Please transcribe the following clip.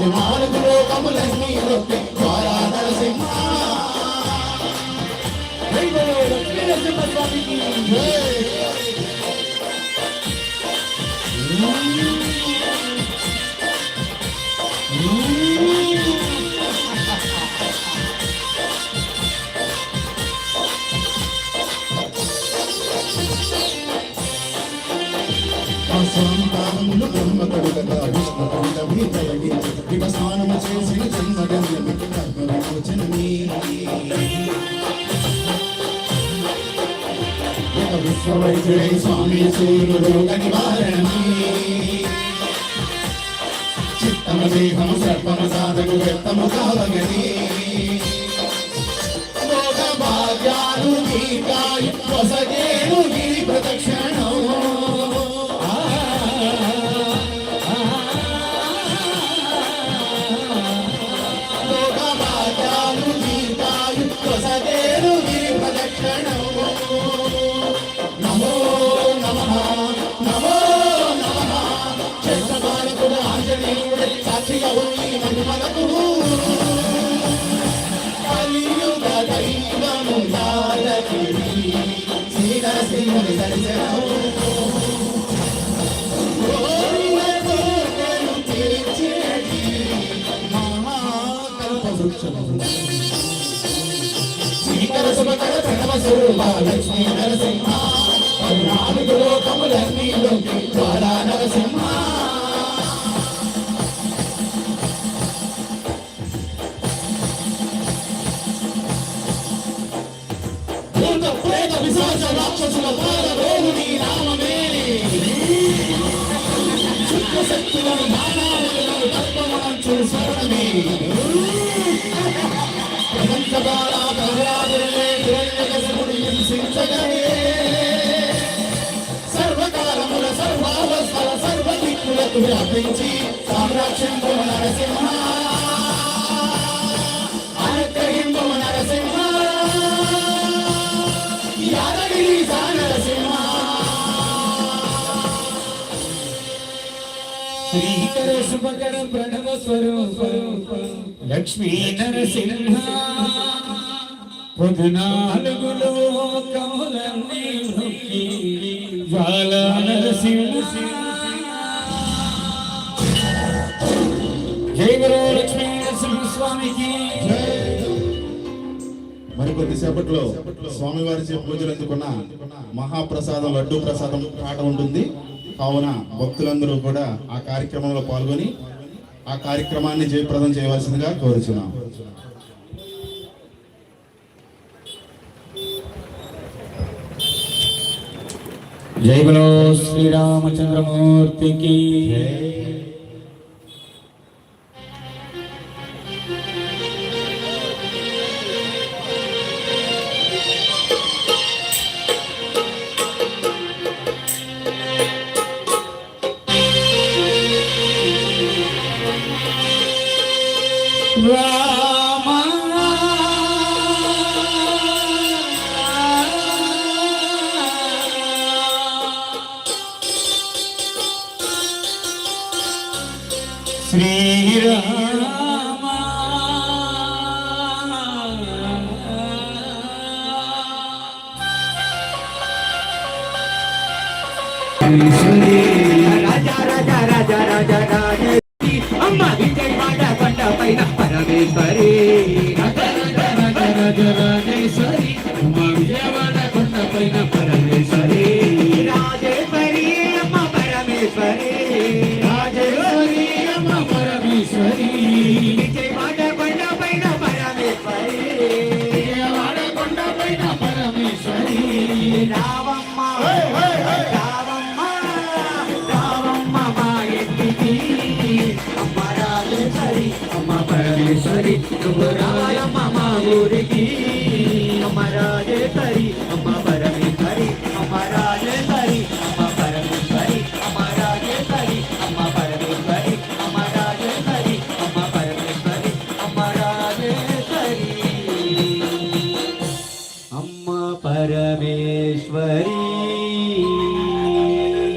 పద్నాలుగు లోకములన్నీ నొప్పి ద్వారా నరసింహ నరసింహస్వామికి సంతానములు బ్రహ్మ కడుగగా విశ్వవైద్యుడై స్వామి సూర్యుడు నివారణమి చిత్తము దేహము సర్పము సాధకు వ్యక్తము కావగని స్వరూప లక్ష్మీ నరసింహ పద్నాలుగు లోకములన్నీ లొంగి ద్వారా నరసింహ భూత ప్రేత విశాచ రాక్షసుల పాల రోగు నీ నామమే శక్తులను మానవులను తత్వమంచు స్మరణమే ప్రపంచకాల ప్రహ్లాదులే హిరణ్యకశిపుడు హింసించగలే సర్వకాలముల సర్వావస్థల సర్వ దిక్కులకు వ్యాపించి సామ్రాజ్యం నరసింహ శ్రీకర శుభకర ప్రణవ స్వరూప లక్ష్మీ నరసింహ పద్నాలుగు లోకములన్నీ నరసింహ. జై గురు లక్ష్మీ నరసింహ స్వామికి. మరి కొద్దిసేపట్లో స్వామివారిచే పూజలు అందుకున్న మహాప్రసాదం లడ్డు ప్రసాదం పాట ఉంటుంది. కావున భక్తులందరూ కూడా ఆ కార్యక్రమంలో పాల్గొని ఆ కార్యక్రమాన్ని జయప్రదం చేయవలసిందిగా కోరుచున్నాం. జై బలో శ్రీరామచంద్రమూర్తికి. శ్రీరామ రాజా రాజా రాజా రాజా రాజా అమ్మ విజయవాడ కొండ పైన పరమేశ్వరి రాజేశ్వరి ఉమా విజయవాడ కొండ పైన పరమేశ్వరి రాజేశ్వరి అమ్మ పరమేశ్వరి. రాజేశ్వరి అమ్మ పరమేశ్వరి. విజయవాడ కొండ పైన పరమేశ్వరి. విజయవాడ కొండ పైన పరమేశ్వరి. రావమ్మ రాజేశ్వరి నువ్వు రాయమ్మ మా ఊరికి అమ్మ రాజేశ్వరి అమ్మ